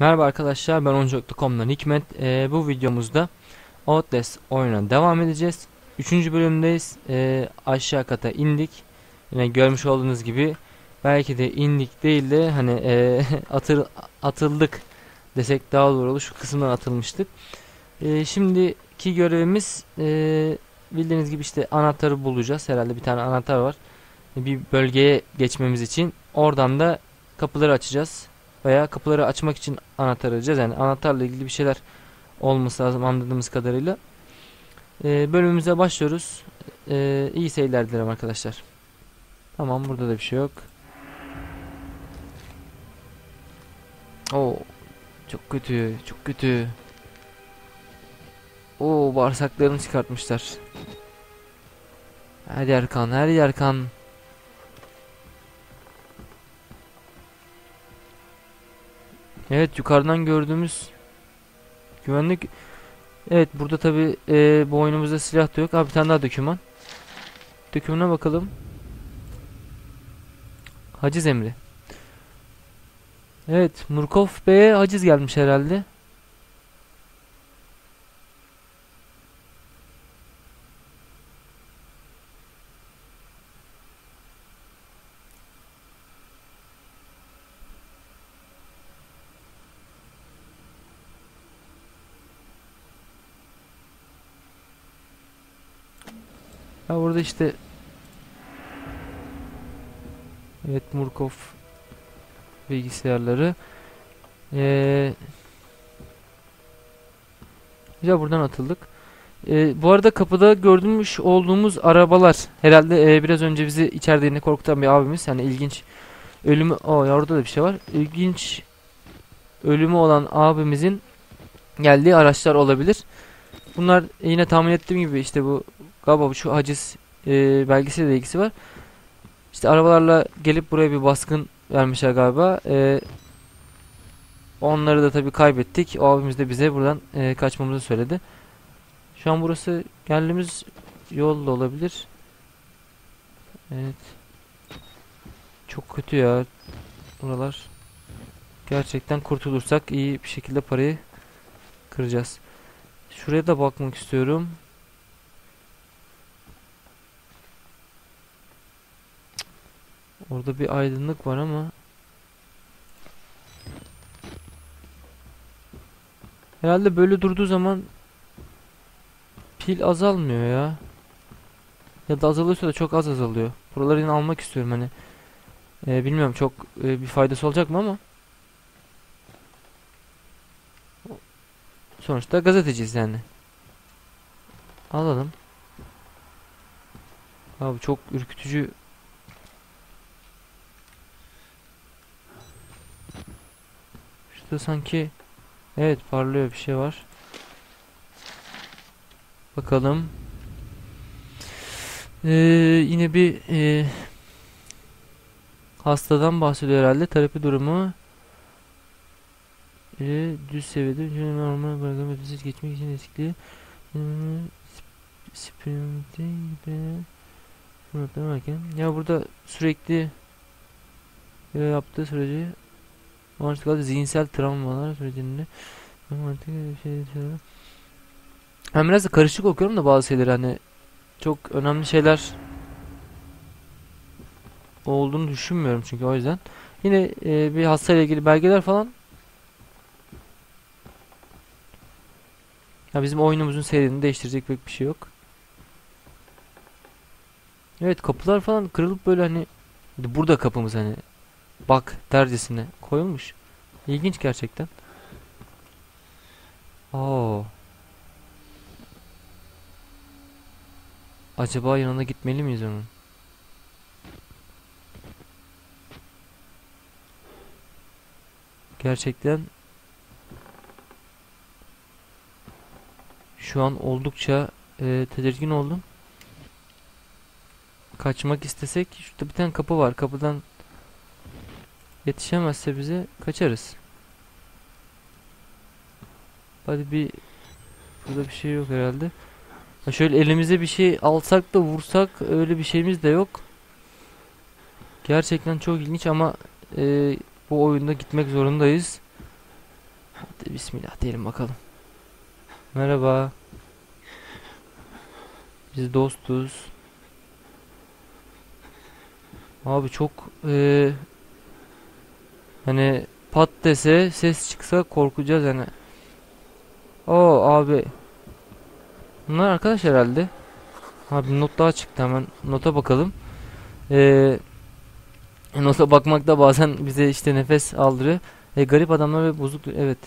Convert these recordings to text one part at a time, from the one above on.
Merhaba arkadaşlar ben Oyuncak.com'dan Hikmet. Ee, bu videomuzda Outlast oyununa devam edeceğiz. Üçüncü bölümdeyiz. Ee, aşağı kata indik. Yine görmüş olduğunuz gibi belki de indik değil de hani e, atır, atıldık desek daha doğru olur. Şu kısımdan atılmıştık. Ee, şimdiki görevimiz e, bildiğiniz gibi işte anahtarı bulacağız. Herhalde bir tane anahtar var. Bir bölgeye geçmemiz için. Oradan da kapıları açacağız veya kapıları açmak için anahtar arayacağız. Yani anahtarla ilgili bir şeyler olması lazım anladığımız kadarıyla. Ee, bölümümüze başlıyoruz. Ee, iyi seyirler dilerim arkadaşlar. Tamam burada da bir şey yok. Oo çok kötü, çok kötü. Oo bağırsaklarını çıkartmışlar. Her yer kan, her yer kan. Evet yukarıdan gördüğümüz güvenlik Evet burada tabi e, bu oyunumuzda silah da yok. Abi bir tane daha döküman. Dökümüne bakalım. Haciz emri. Evet Murkov Bey'e haciz gelmiş herhalde. Ya burada işte Evet Murkov bilgisayarları. Ee, Ya buradan atıldık. Ee, Bu arada kapıda gördüğümüz olduğumuz arabalar Herhalde e, biraz önce bizi içeride korkutan bir abimiz Yani ilginç Ölümü o ya orada da bir şey var. İlginç Ölümü olan abimizin Geldiği araçlar olabilir. Bunlar yine tahmin ettiğim gibi işte bu Galiba şu haciz e, belgesiyle ilgisi var. İşte arabalarla gelip buraya bir baskın vermişler galiba. E, onları da tabii kaybettik. O abimiz de bize buradan e, kaçmamızı söyledi. Şu an burası geldiğimiz yol da olabilir. Evet. Çok kötü ya. Buralar. Gerçekten kurtulursak iyi bir şekilde parayı kıracağız. Şuraya da bakmak istiyorum. Orada bir aydınlık var ama Herhalde böyle durduğu zaman pil azalmıyor ya. Ya da azalıyorsa da çok az azalıyor. Buraları yine almak istiyorum hani. Ee, bilmiyorum çok e, bir faydası olacak mı ama. Sonuçta gazeteciyiz yani. Alalım. Abi çok ürkütücü Şurada sanki evet parlıyor bir şey var. Bakalım. Ee, yine bir e, hastadan bahsediyor herhalde. Terapi durumu e, düz seviyede normal bırakım ötesi geçmek için riskli sprinting varken ya burada sürekli e, yaptığı sürece Artık zihinsel travmalar sürecinde artık şey ben biraz da karışık okuyorum da bazı şeyleri hani çok önemli şeyler olduğunu düşünmüyorum çünkü o yüzden. Yine e, bir hastayla ilgili belgeler falan ya bizim oyunumuzun seyrini değiştirecek pek bir şey yok. Evet kapılar falan kırılıp böyle hani burada kapımız hani bak dercesine koyulmuş. İlginç gerçekten. Oo. Acaba yanına gitmeli miyiz onun? Gerçekten şu an oldukça e, tedirgin oldum. Kaçmak istesek şurada bir tane kapı var. Kapıdan Yetişemezse bize kaçarız. Hadi bir burada bir şey yok herhalde. Ha şöyle elimize bir şey alsak da vursak öyle bir şeyimiz de yok. Gerçekten çok ilginç ama e, bu oyunda gitmek zorundayız. Hadi bismillah diyelim bakalım. Merhaba. Biz dostuz. Abi çok eee hani pat dese ses çıksa korkacağız yani. Oo abi. Bunlar arkadaş herhalde. Abi not daha çıktı hemen nota bakalım. Eee nota bakmakta bazen bize işte nefes aldırıyor. E, garip adamlar ve bozuk evet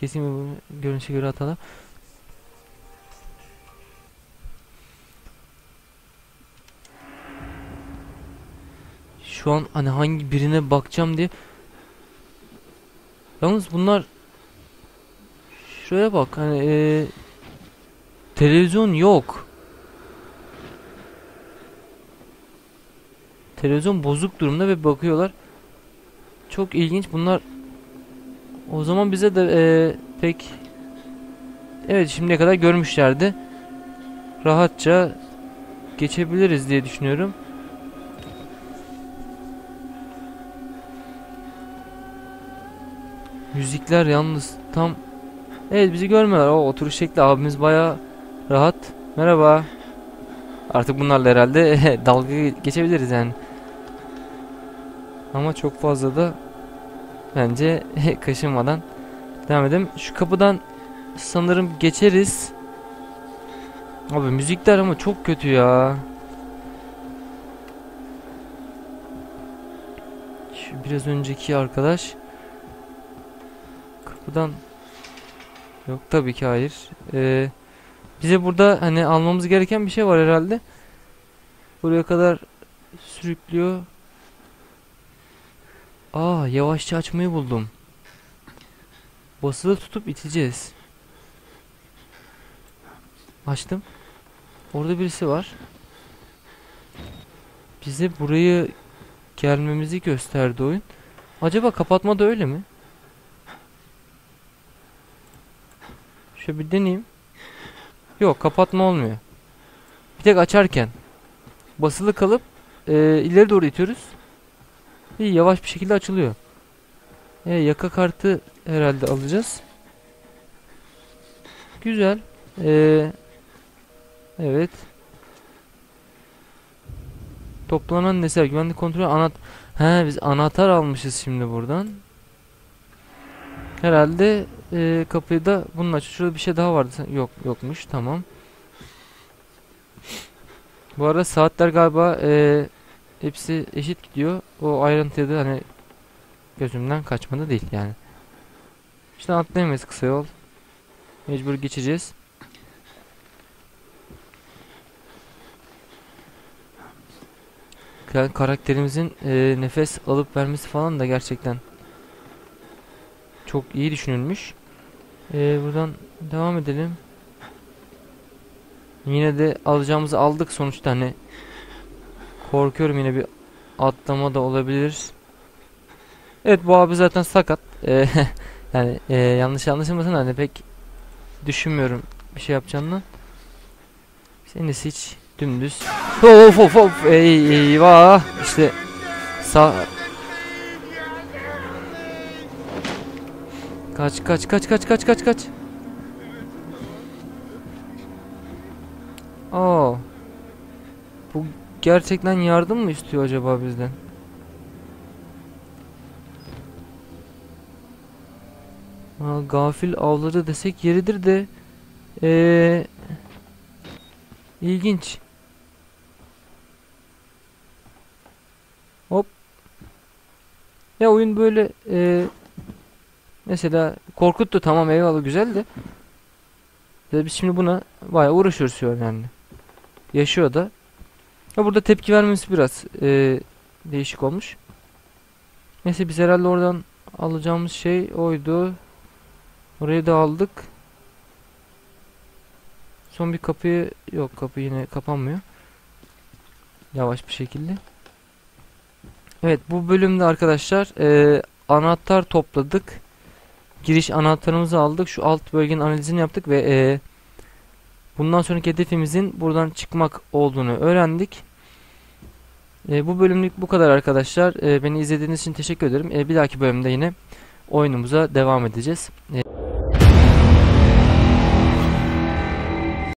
kesin bu görünüşe göre hatalar. Şu an hani hangi birine bakacağım diye. Yalnız bunlar şuraya bak hani e, televizyon yok. Televizyon bozuk durumda ve bakıyorlar. Çok ilginç. Bunlar o zaman bize de e, pek evet şimdiye kadar görmüşlerdi. Rahatça geçebiliriz diye düşünüyorum. Müzikler yalnız tam Evet bizi görmüyorlar. O oturuş şekli abimiz baya rahat. Merhaba. Artık bunlarla herhalde dalga geçebiliriz yani. Ama çok fazla da bence kaşınmadan devam edelim. Şu kapıdan sanırım geçeriz. Abi müzikler ama çok kötü ya. Şu biraz önceki arkadaş kapıdan yok tabii ki hayır. Ee, bize burada hani almamız gereken bir şey var herhalde. Buraya kadar sürüklüyor. Aa yavaşça açmayı buldum. Basılı tutup iteceğiz. Açtım. Orada birisi var. Bize burayı gelmemizi gösterdi oyun. Acaba kapatma da öyle mi? Şöyle bir deneyeyim. Yok kapatma olmuyor. Bir tek açarken basılı kalıp e, ileri doğru itiyoruz. İyi yavaş bir şekilde açılıyor. E, yaka kartı herhalde alacağız. Güzel. E, evet. Toplanan nesneler güvenlik kontrolü anahtar. He biz anahtar almışız şimdi buradan. Herhalde e, kapıyı da bunun aç. Şurada bir şey daha vardı. Yok yokmuş. Tamam. Bu arada saatler galiba e, hepsi eşit gidiyor. O ayrıntıya da hani gözümden kaçmadı değil yani. İşte atlayamayız kısa yol. Mecbur geçeceğiz. Yani karakterimizin e, nefes alıp vermesi falan da gerçekten çok iyi düşünülmüş. E, buradan devam edelim. Yine de alacağımızı aldık sonuçta hani korkuyorum yine bir atlama da olabilir. Evet bu abi zaten sakat. E, yani e, yanlış anlaşılmasın hani pek düşünmüyorum bir şey yapacağını. En iyisi hiç dümdüz. Of of of ey, eyvah işte sağ Kaç kaç kaç kaç kaç kaç kaç. Aa. Bu gerçekten yardım mı istiyor acaba bizden? Aa, gafil avları desek yeridir de ee, ilginç. Hop. Ya oyun böyle ee, mesela korkuttu tamam eyvallah güzel de biz şimdi buna bayağı uğraşıyoruz yani. Yaşıyor da. Ya burada tepki vermesi biraz ee, değişik olmuş. Neyse biz herhalde oradan alacağımız şey oydu. Orayı da aldık. Son bir kapıyı yok kapı yine kapanmıyor. Yavaş bir şekilde. Evet bu bölümde arkadaşlar e, anahtar topladık. Giriş anahtarımızı aldık. Şu alt bölgenin analizini yaptık ve e, bundan sonraki hedefimizin buradan çıkmak olduğunu öğrendik. E, bu bölümlük bu kadar arkadaşlar. E, beni izlediğiniz için teşekkür ederim. E, bir dahaki bölümde yine oyunumuza devam edeceğiz. E,